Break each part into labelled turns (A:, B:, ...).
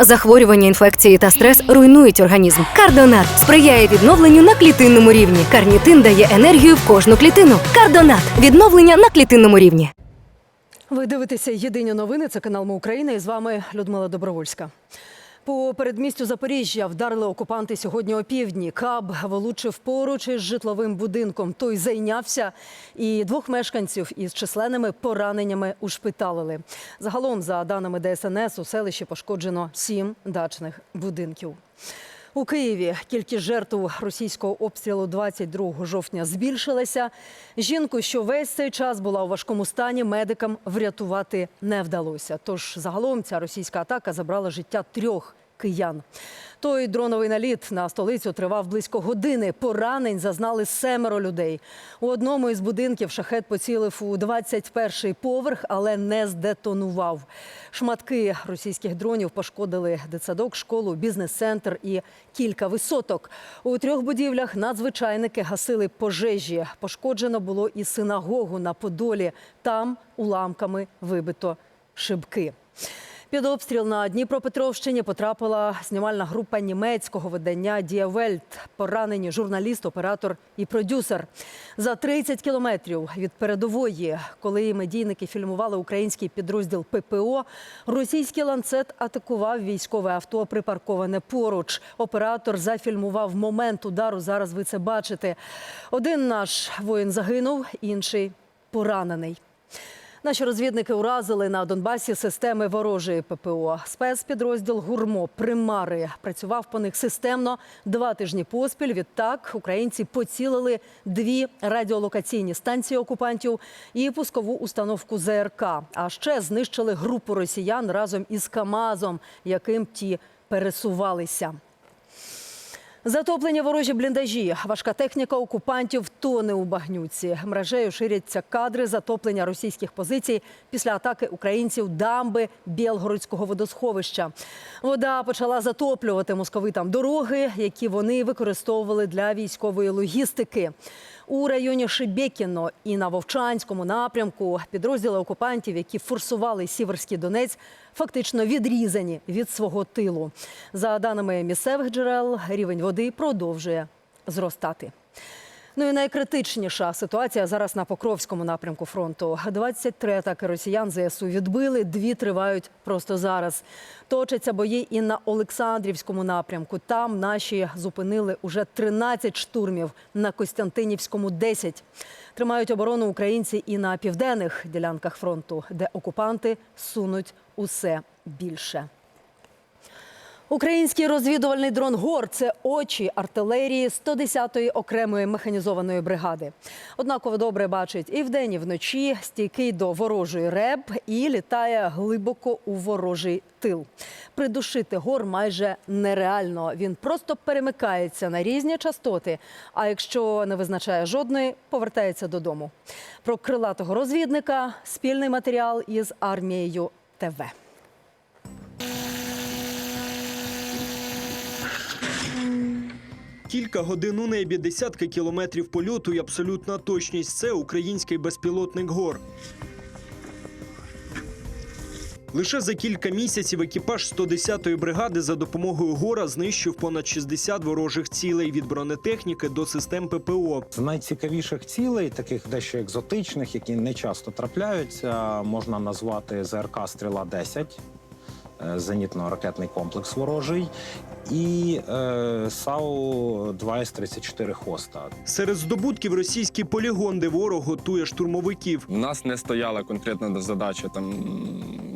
A: Захворювання, інфекції та стрес руйнують організм. Кардонат сприяє відновленню на клітинному рівні. Карнітин дає енергію в кожну клітину. Кардонат відновлення на клітинному рівні.
B: Ви дивитеся єдині новини. Це канал Ми Україна. І з вами Людмила Добровольська. По передмістю Запоріжжя вдарили окупанти сьогодні опівдні. Каб волучив поруч із житловим будинком. Той зайнявся, і двох мешканців із численними пораненнями ушпиталили. Загалом, за даними ДСНС, у селищі пошкоджено сім дачних будинків. У Києві кількість жертв російського обстрілу 22 жовтня збільшилася. Жінку, що весь цей час була у важкому стані, медикам врятувати не вдалося. Тож загалом ця російська атака забрала життя трьох киян. Той дроновий наліт на столицю тривав близько години. Поранень зазнали семеро людей. У одному із будинків шахет поцілив у 21-й поверх, але не здетонував. Шматки російських дронів пошкодили дитсадок, школу, бізнес-центр і кілька висоток. У трьох будівлях надзвичайники гасили пожежі. Пошкоджено було і синагогу на Подолі. Там уламками вибито шибки. Під обстріл на Дніпропетровщині потрапила знімальна група німецького видання Дія Вельт. Поранені журналіст, оператор і продюсер. За 30 кілометрів від передової, коли медійники фільмували український підрозділ ППО, російський ланцет атакував військове авто, припарковане поруч. Оператор зафільмував момент удару. Зараз ви це бачите. Один наш воїн загинув, інший поранений. Наші розвідники уразили на Донбасі системи ворожої ППО. Спецпідрозділ Гурмо Примари працював по них системно два тижні поспіль. Відтак українці поцілили дві радіолокаційні станції окупантів і пускову установку ЗРК. А ще знищили групу росіян разом із Камазом, яким ті пересувалися. Затоплені ворожі бліндажі. Важка техніка окупантів тоне у багнюці. Мережею ширяться кадри затоплення російських позицій після атаки українців дамби Білгородського водосховища. Вода почала затоплювати московитам дороги, які вони використовували для військової логістики. У районі Шебекіно і на Вовчанському напрямку підрозділи окупантів, які форсували Сіверський Донець, фактично відрізані від свого тилу. За даними місцевих джерел, рівень води продовжує зростати. Ну і найкритичніша ситуація зараз на Покровському напрямку фронту. 23 атаки росіян ЗСУ відбили, дві тривають просто зараз. Точаться бої і на Олександрівському напрямку. Там наші зупинили уже 13 штурмів, на Костянтинівському 10. Тримають оборону українці і на південних ділянках фронту, де окупанти сунуть усе більше. Український розвідувальний дрон ГОР це очі артилерії 110-ї окремої механізованої бригади. Однаково добре бачить і вдень, і вночі, стійкий до ворожої РЕБ і літає глибоко у ворожий тил. Придушити гор майже нереально. Він просто перемикається на різні частоти. А якщо не визначає жодної, повертається додому. Про крилатого розвідника спільний матеріал із армією ТВ.
C: Кілька годин у небі, десятки кілометрів польоту і абсолютна точність. Це український безпілотник гор. Лише за кілька місяців екіпаж 110-ї бригади за допомогою гора знищив понад 60 ворожих цілей від бронетехніки до систем ППО.
D: З найцікавіших цілей, таких дещо екзотичних, які не часто трапляються, можна назвати ЗРК Стріла 10 е, зенітно-ракетний комплекс ворожий, і е, САУ 2С-34 Хоста.
C: Серед здобутків російський полігон, де ворог готує штурмовиків.
E: У нас не стояла конкретна задача там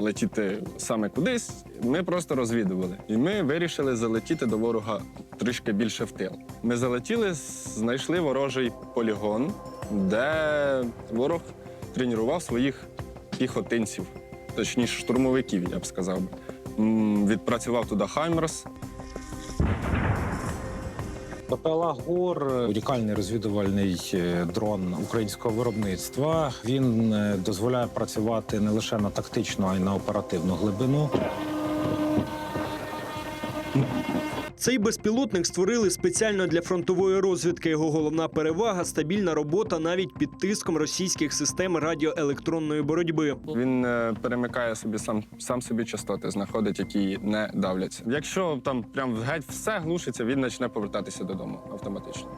E: летіти саме кудись. Ми просто розвідували. І ми вирішили залетіти до ворога трішки більше в тил. Ми залетіли, знайшли ворожий полігон, де ворог тренував своїх піхотинців, точніше штурмовиків, я б сказав. Відпрацював туди Хаймерс,
D: БПЛА ГОР унікальний розвідувальний е, дрон українського виробництва. Він е, дозволяє працювати не лише на тактичну, а й на оперативну глибину.
C: Цей безпілотник створили спеціально для фронтової розвідки. Його головна перевага стабільна робота навіть під тиском російських систем радіоелектронної боротьби.
E: Він е, перемикає собі сам, сам собі частоти, знаходить, які не давляться. Якщо там прям геть все глушиться, він почне повертатися додому автоматично.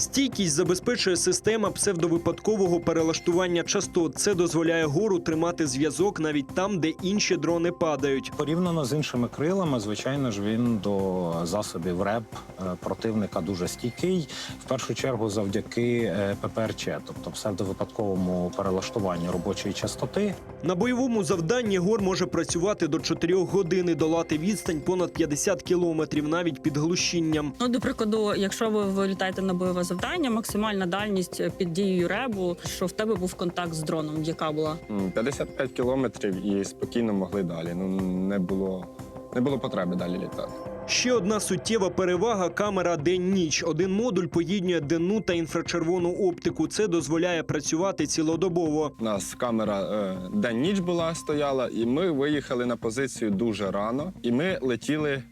C: Стійкість забезпечує система псевдовипадкового перелаштування частот. Це дозволяє гору тримати зв'язок навіть там, де інші дрони падають.
D: Порівняно з іншими крилами, звичайно ж, він до засобів РЕП е, противника дуже стійкий. В першу чергу завдяки е, ППРЧ, тобто псевдовипадковому перелаштуванню робочої частоти.
C: На бойовому завданні гор може працювати до 4 годин і долати відстань понад 50 кілометрів навіть під глушінням.
F: Ну, до прикладу, якщо ви вилітаєте на бойове завдання, максимальна дальність під дією ребу, що в тебе був контакт з дроном, яка була?
E: М, 55 кілометрів і спокійно могли далі. Ну не було, не було потреби далі літати.
C: Ще одна суттєва перевага камера день-ніч. Один модуль поєднує денну та інфрачервону оптику. Це дозволяє працювати цілодобово.
E: У нас камера е, день-ніч була стояла, і ми виїхали на позицію дуже рано. І ми летіли.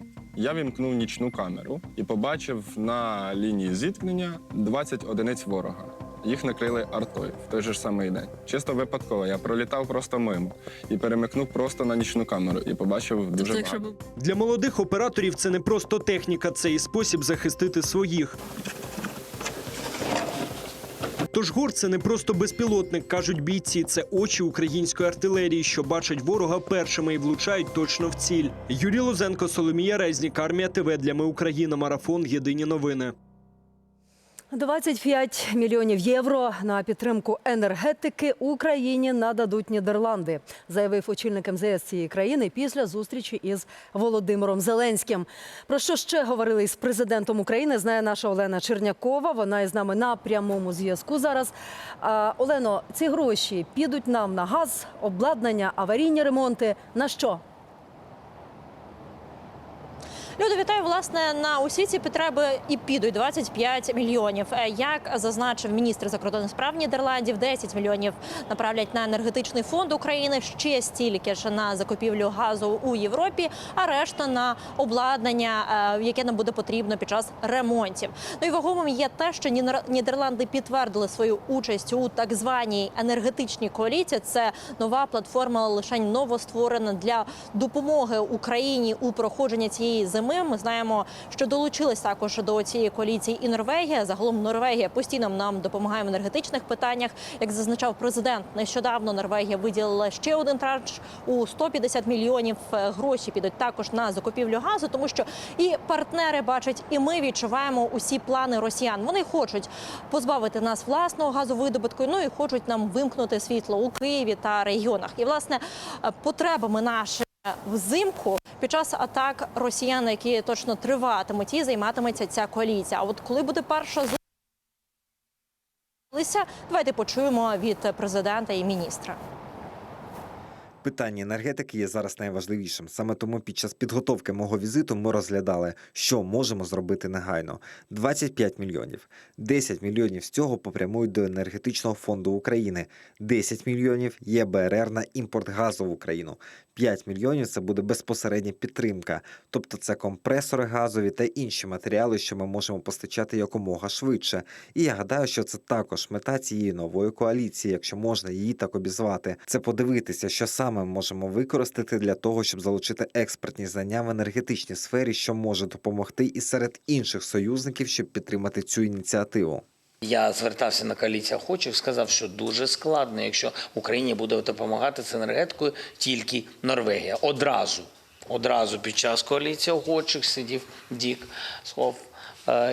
E: Я вімкнув нічну камеру і побачив на лінії зіткнення 20 одиниць ворога. Їх накрили артою в той же ж самий день. Чисто випадково. Я пролітав просто мимо і перемикнув просто на нічну камеру і побачив дуже
F: Тобто,
E: багато.
C: Для молодих операторів це не просто техніка, це і спосіб захистити своїх. Тож гор це не просто безпілотник, кажуть бійці. Це очі української артилерії, що бачать ворога першими і влучають точно в ціль. Юрій Лозенко, Соломія Резнік, Армія ТВ для Ми Україна. Марафон. Єдині новини.
B: 25 мільйонів євро на підтримку енергетики Україні нададуть Нідерланди, заявив очільник МЗС цієї країни після зустрічі із Володимиром Зеленським. Про що ще говорили із президентом України? Знає наша Олена Чернякова. Вона із нами на прямому зв'язку зараз. Олено, ці гроші підуть нам на газ, обладнання, аварійні ремонти. На що?
G: Люди, вітаю. Власне, на усі ці потреби і підуть 25 мільйонів. Е, Як зазначив міністр закордонних справ Нідерландів, 10 мільйонів направлять на енергетичний фонд України, ще стільки ж на закупівлю газу у Європі, а решта на обладнання, е, яке нам буде потрібно під час ремонтів. Ну і вагомим є те, що Нідер- Нідерланди підтвердили свою участь у так званій енергетичній коаліції. Це нова платформа, лише новостворена для допомоги Україні у проходженні цієї зими. Ми знаємо, що долучилась також до цієї коаліції і Норвегія. Загалом Норвегія постійно нам допомагає в енергетичних питаннях. Як зазначав президент, нещодавно Норвегія виділила ще один транш у 150 мільйонів Е, гроші. Підуть також на закупівлю газу, тому що і партнери бачать, і ми відчуваємо усі плани росіян. Вони хочуть позбавити нас власного газовидобутку, ну і хочуть нам вимкнути світло у Києві та регіонах. І власне е, потребами наші взимку під час атак росіян, які точно триватимуть, і займатиметься ця коаліція. А от коли буде перша зустріч, давайте почуємо від президента і міністра.
H: Питання енергетики є зараз найважливішим. Саме тому під час підготовки мого візиту ми розглядали, що можемо зробити негайно. 25 мільйонів. 10 мільйонів з цього попрямують до енергетичного фонду України. 10 мільйонів є БРР на імпорт газу в Україну. 5 мільйонів це буде безпосередня підтримка, тобто це компресори газові та інші матеріали, що ми можемо постачати якомога швидше. І я гадаю, що це також мета цієї нової коаліції, якщо можна її так обізвати. Це подивитися, що саме ми можемо використати для того, щоб залучити експертні знання в енергетичній сфері, що може допомогти і серед інших союзників, щоб підтримати цю ініціативу.
I: Я звертався на коаліцію охочих, сказав, що дуже складно, якщо Україні буде допомагати з енергетикою тільки Норвегія. Одразу, одразу під час коаліції охочих сидів Дік Слов,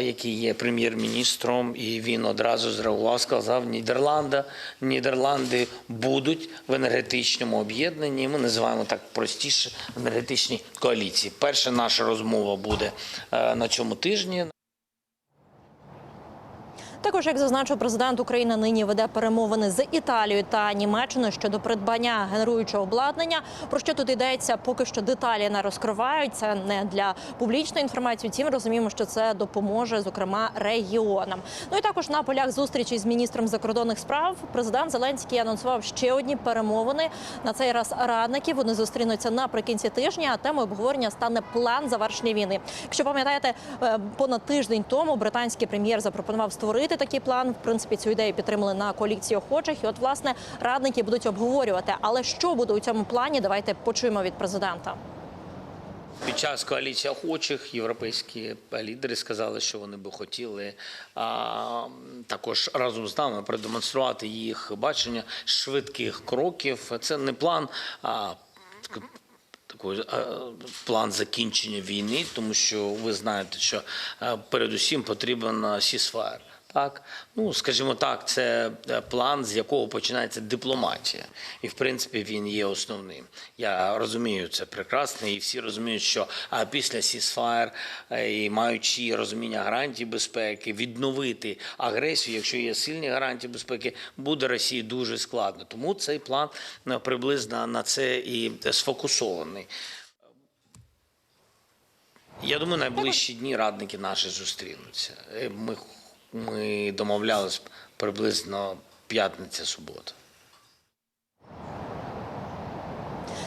I: який є прем'єр-міністром, і він одразу зреагував, сказав: Нідерланда, Нідерланди будуть в енергетичному об'єднанні. Ми називаємо так простіше енергетичній коаліції. Перша наша розмова буде е, на цьому тижні.
G: Також, як зазначив президент України, нині веде перемовини з Італією та Німеччиною щодо придбання генеруючого обладнання. Про що тут йдеться, поки що деталі не розкривають. Це не для публічної інформації. Втім, розуміємо, що це допоможе, зокрема, регіонам. Ну і також на полях зустрічі з міністром закордонних справ президент Зеленський анонсував ще одні перемовини. На цей раз радників вони зустрінуться наприкінці тижня. А темою обговорення стане план завершення війни. Якщо пам'ятаєте, е, понад тиждень тому британський прем'єр запропонував створити такий план. В принципі, цю ідею підтримали на коаліції охочих. І от власне радники будуть обговорювати. Але що буде у цьому плані? Давайте почуємо від президента.
I: Під час коаліції охочих європейські лідери сказали, що вони би хотіли а, також разом з нами продемонструвати їх бачення швидких кроків. Це не план. А, такий, е, план закінчення війни, тому що ви знаєте, що е, передусім потрібен сісфаєр. Так, ну скажімо так, це е, план, з якого починається дипломатія, і в принципі він є основним. Я розумію це прекрасно, і всі розуміють, що після сісфаєр і маючи розуміння гарантій безпеки, відновити агресію, якщо є сильні гарантії безпеки, буде Росії дуже складно. Тому цей план е, приблизно на це і сфокусований. Я думаю, найближчі дні радники наші зустрінуться. Е, Ми, ми домовлялись приблизно п'ятниця-субота.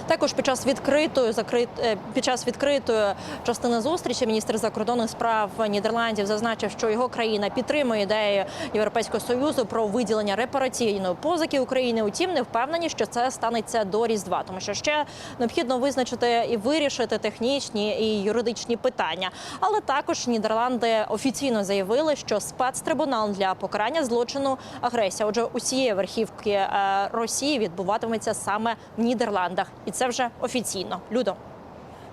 G: Також під час відкритої закрит е, під час відкритої частини зустрічі міністр закордонних справ Нідерландів зазначив, що його країна підтримує ідею Європейського союзу про виділення репараційної позики України. Утім, не впевнені, що це станеться до різдва, тому що ще необхідно визначити і вирішити технічні і юридичні питання. Але також Нідерланди офіційно заявили, що спецтрибунал для покарання злочину агресія, отже, усієї верхівки е, Росії відбуватиметься саме в Нідерландах, і це вже офіційно. Людо.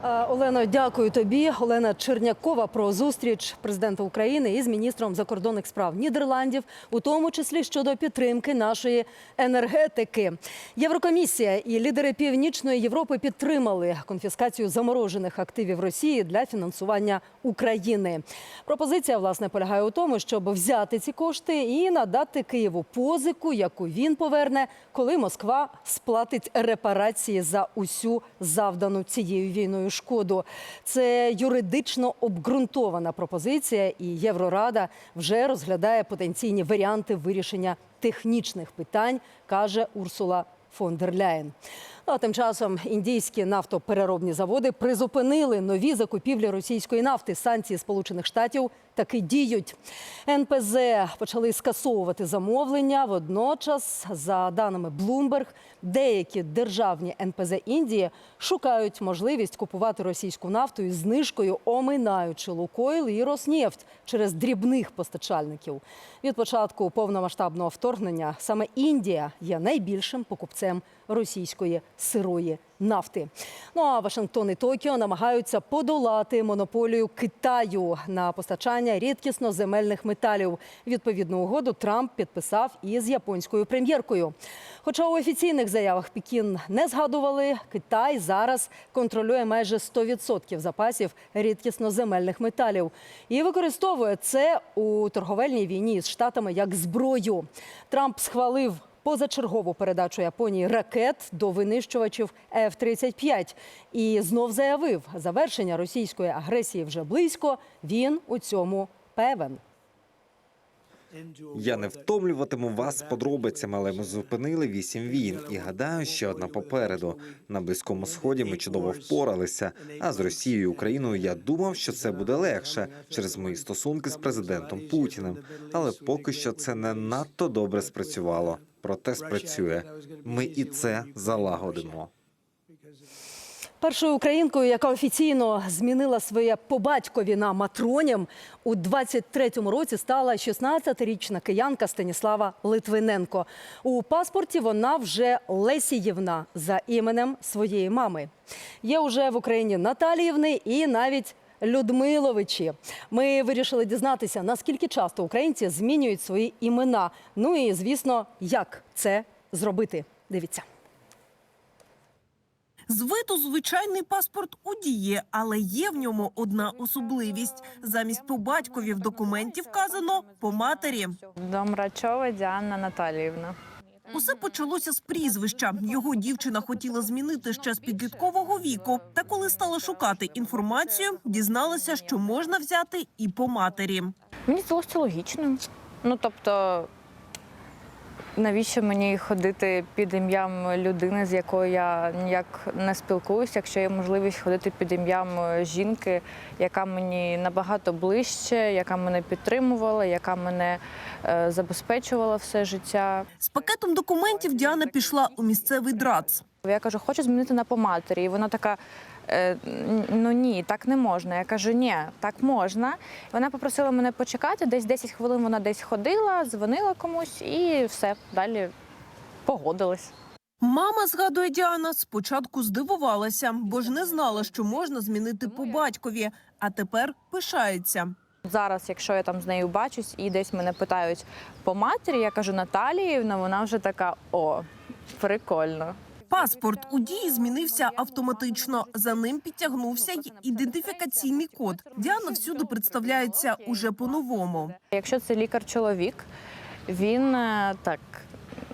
B: Е, Олено, дякую тобі. Олена Чернякова про зустріч президента України із міністром закордонних справ Нідерландів, у тому числі щодо підтримки нашої енергетики. Єврокомісія і лідери Північної Європи підтримали конфіскацію заморожених активів Росії для фінансування України. Пропозиція власне полягає у тому, щоб взяти ці кошти і надати Києву позику, яку він поверне, коли Москва сплатить репарації за усю завдану цією війною шкоду. Це юридично обґрунтована пропозиція, і Єврорада вже розглядає потенційні варіанти вирішення технічних питань, каже Урсула фон дер Ляєн. Ну, А тим часом індійські нафтопереробні заводи призупинили нові закупівлі російської нафти. Санкції Сполучених Штатів таки діють. НПЗ почали скасовувати замовлення. Водночас, за даними Bloomberg, деякі державні НПЗ Індії шукають можливість купувати російську нафту із знижкою, оминаючи Лукойл і Роснефть через дрібних постачальників. Від початку повномасштабного вторгнення саме Індія є найбільшим покупцем російської сирої нафти. Ну а Вашингтон і Токіо намагаються подолати монополію Китаю на постачання рідкісно земельних металів. Відповідну угоду Трамп підписав із японською прем'єркою. Хоча у офіційних заявах Пекін не згадували, Китай зараз контролює майже 100% запасів рідкісно земельних металів і використовує це у торговельній війні з штатами як зброю. Трамп схвалив позачергову передачу Японії ракет до винищувачів F-35 і знов заявив, завершення російської агресії вже близько. Він у цьому певен.
H: Я не втомлюватиму вас подробицями, але ми зупинили вісім війн і гадаю, ще одна попереду. На близькому сході ми чудово впоралися. А з Росією і Україною я думав, що це буде легше через мої стосунки з президентом Путіним. Але поки що це не надто добре спрацювало. Проте спрацює. Ми і це залагодимо.
B: Першою українкою, яка офіційно змінила своє по батькові на матроням, у 23-му році стала 16-річна киянка Станіслава Литвиненко. У паспорті вона вже Лесіївна за іменем своєї мами. Є уже в Україні Наталіївни і навіть Людмиловичі. Ми вирішили дізнатися, наскільки часто українці змінюють свої імена. Ну і звісно, як це зробити. Дивіться.
J: З виду звичайний паспорт у дії, але є в ньому одна особливість. Замість по батькові в документі вказано по матері.
K: Домрачова Діана Наталіївна.
J: Усе почалося з прізвища. Його дівчина хотіла змінити ще з підліткового віку. Та коли стала шукати інформацію, дізналася, що можна взяти і по матері.
K: Мені здалося логічним. Ну тобто, навіщо мені ходити під ім'ям людини, з якою я ніяк не спілкуюся, якщо є можливість ходити під ім'ям е, жінки, яка мені набагато ближче, яка мене підтримувала, яка мене е, забезпечувала все життя.
J: З пакетом документів Діана пішла у місцевий драц.
K: Я кажу, хочу змінити на по матері. І вона така. «Е, Ну ні, так не можна. Я кажу, ні, так можна. Вона попросила мене почекати. Десь 10 хвилин вона десь ходила, дзвонила комусь і все далі погодилась.
J: Мама, згадує Діана, спочатку здивувалася, бо ж не знала, що можна змінити по батькові, а тепер пишається.
K: Зараз, якщо я там з нею бачусь і десь мене питають по матері, я кажу Наталіївна, вона вже така: о, прикольно.
J: Паспорт у дії змінився автоматично. За ним підтягнувся й ідентифікаційний код. Діана всюди представляється уже по-новому.
K: Якщо це лікар-чоловік, він е, так.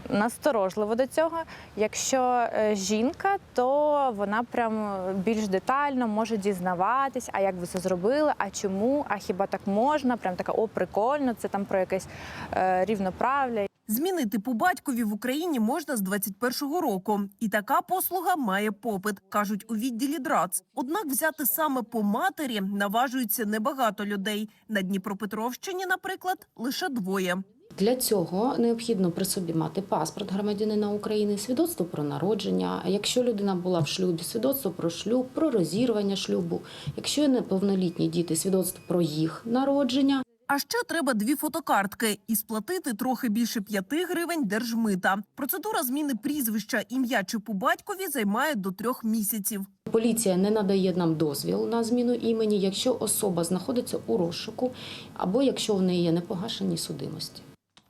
K: Насторожливо до цього. Якщо е, жінка, то вона прям більш детально може дізнаватись, а як ви це зробили, а чому, а хіба так можна? Прям така о, прикольно, це там про якесь е, рівноправля.
J: Змінити по батькові в Україні можна з 21-го року, і така послуга має попит, кажуть у відділі ДРАЦ. Однак взяти саме по матері наважується небагато людей. На Дніпропетровщині, наприклад, лише двоє.
L: Для цього необхідно при собі мати паспорт громадянина України, свідоцтво про народження. Якщо людина була в шлюбі, свідоцтво про шлюб, про розірвання шлюбу. Якщо є неповнолітні діти, свідоцтво про їх народження.
J: А ще треба дві фотокартки і сплатити трохи більше п'яти гривень держмита. Процедура зміни прізвища, ім'я чи по батькові займає до трьох місяців.
L: Поліція не надає нам дозвіл на зміну імені, якщо особа знаходиться у розшуку або якщо в неї є непогашені судимості.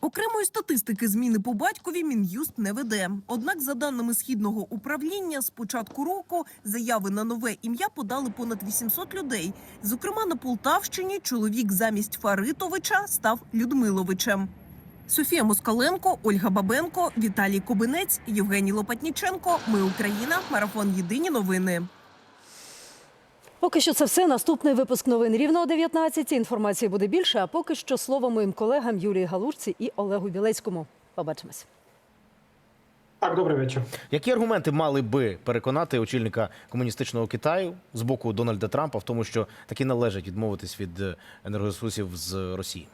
J: Окремої статистики зміни по батькові мін'юст не веде. Однак, за даними східного управління, з початку року заяви на нове ім'я подали понад 800 людей. Зокрема, на Полтавщині чоловік замість Фаритовича став Людмиловичем. Софія Москаленко, Ольга Бабенко, Віталій Кобинець, Євгеній Лопатніченко. Ми Україна. Марафон. Єдині новини.
B: Поки що це все. Наступний випуск новин рівно о 19 Інформації буде більше. А поки що слово моїм колегам Юлії Галушці і Олегу Білецькому. Побачимось.
M: Так, добрий вечір. Які аргументи мали би переконати очільника комуністичного Китаю з боку Дональда Трампа в тому, що таки належить відмовитись від е, енергоресурсів з Росії?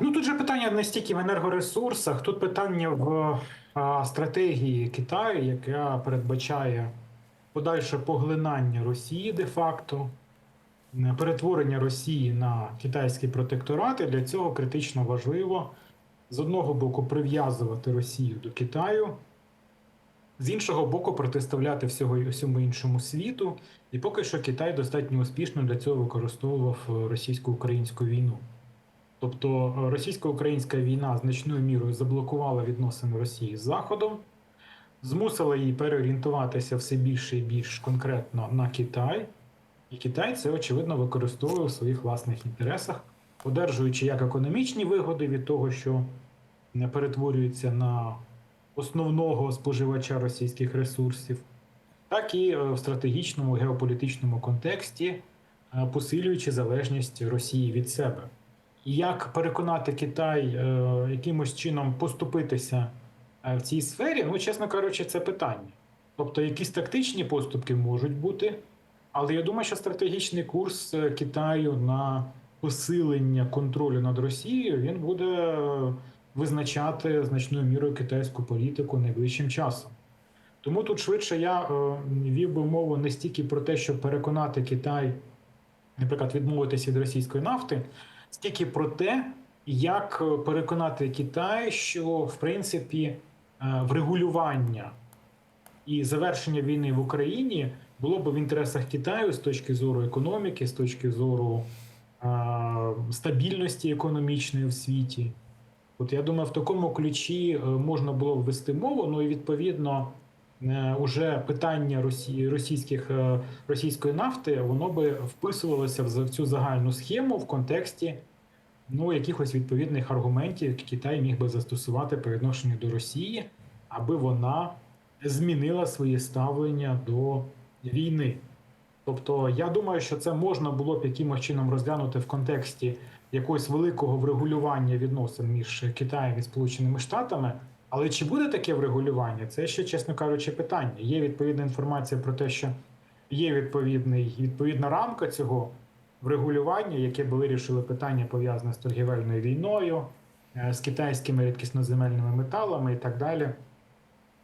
N: Ну тут же питання не стільки в енергоресурсах, тут питання в стратегії Китаю, яка передбачає подальше поглинання Росії де-факто, е, перетворення Росії на китайський протекторат. І для цього критично важливо з одного боку прив'язувати Росію до Китаю, з іншого боку, протиставляти всього всьому іншому світу. І поки що Китай достатньо успішно для цього використовував е, російсько-українську війну. Тобто е, російсько-українська війна значною мірою заблокувала відносини Росії з Заходом, змусила її переорієнтуватися все більше і більш конкретно на Китай. І Китай це, очевидно, використовує в своїх власних інтересах, одержуючи як економічні вигоди від того, що не перетворюється на основного споживача російських ресурсів, так і е, в стратегічному геополітичному контексті, е, посилюючи залежність Росії від себе. І як переконати Китай е, якимось чином поступитися в цій сфері, ну, чесно кажучи, це питання. Тобто, якісь тактичні поступки можуть бути, але я думаю, що стратегічний курс е, Китаю на посилення контролю над Росією він буде е, визначати значною мірою китайську політику найближчим часом. Тому тут швидше я е, вів би мову не стільки про те, щоб переконати Китай, наприклад, відмовитися від російської нафти, стільки про те, як переконати Китай, що в принципі врегулювання і завершення війни в Україні було б в інтересах Китаю з точки зору економіки, з точки зору е, стабільності економічної в світі. От я думаю, в такому ключі е, можна було б вести мову. Ну і відповідно е, уже питання Росії, російських, е, російської нафти, воно би вписувалося в цю загальну схему в контексті ну, якихось відповідних аргументів, які Китай міг би застосувати по відношенню до Росії, аби вона змінила своє ставлення до війни. Тобто, я думаю, що це можна було б якимось чином розглянути в контексті якогось великого врегулювання відносин між Китаєм і Сполученими Штатами. Але чи буде таке врегулювання? Це ще, чесно кажучи, питання. Є відповідна інформація про те, що є відповідний, відповідна рамка цього врегулювання, яке би вирішило питання пов'язане з торгівельною війною, е, з китайськими рідкісноземельними металами і так далі.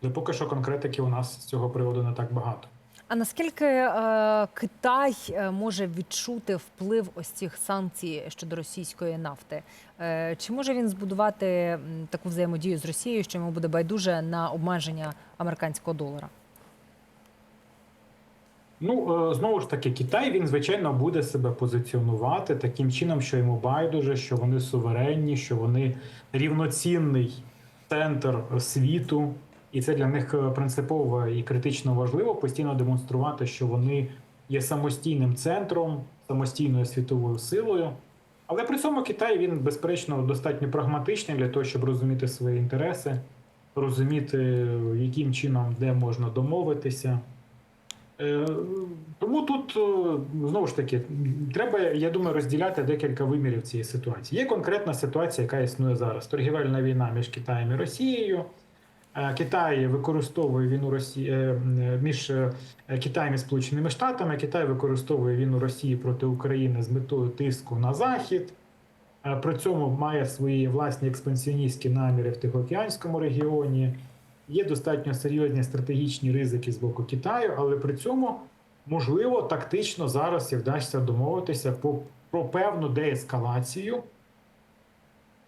N: Але поки що конкретики у нас з цього приводу не так багато.
O: А наскільки е, Китай е, може відчути вплив ось цих санкцій щодо російської нафти? Е, чи може він збудувати таку взаємодію з Росією, що йому буде байдуже на обмеження американського долара?
N: Ну е, знову ж таки, Китай він звичайно буде себе позиціонувати таким чином, що йому байдуже, що вони суверенні, що вони рівноцінний центр світу, і це для них е, принципово і критично важливо постійно демонструвати, що вони є самостійним центром, самостійною світовою силою. Але при цьому Китай він безперечно достатньо прагматичний для того, щоб розуміти свої інтереси, розуміти, яким чином де можна домовитися. Е, Тому тут е, знову ж таки треба, я думаю, розділяти декілька вимірів цієї ситуації. Є конкретна ситуація, яка існує зараз: торгівельна війна між Китаєм і Росією. Е, Китай використовує війну Росії між Китаєм і Сполученими Штатами. Китай використовує війну Росії проти України з метою тиску на Захід. При цьому має свої власні експансіоністські наміри в Тихоокеанському регіоні. Є достатньо серйозні стратегічні ризики з боку Китаю, але при цьому можливо тактично зараз і вдасться домовитися по, про певну деескалацію,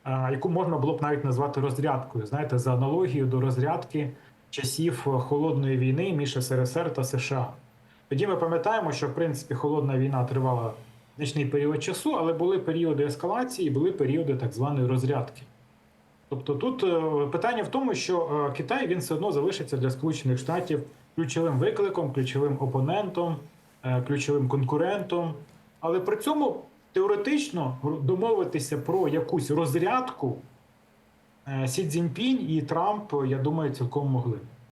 N: яку можна було б навіть назвати розрядкою. Знаєте, за аналогією до розрядки часів холодної війни між СРСР та США. Тоді ми пам'ятаємо, що в принципі холодна війна тривала значний період часу, але були періоди ескалації, були періоди так званої розрядки. Тобто тут е, питання в тому, що е, Китай він все одно залишиться для Сполучених Штатів ключовим викликом, ключовим опонентом, е, ключовим конкурентом. Але при цьому теоретично домовитися про якусь розрядку Сі Цзіньпінь і Трамп, я думаю, цілком могли.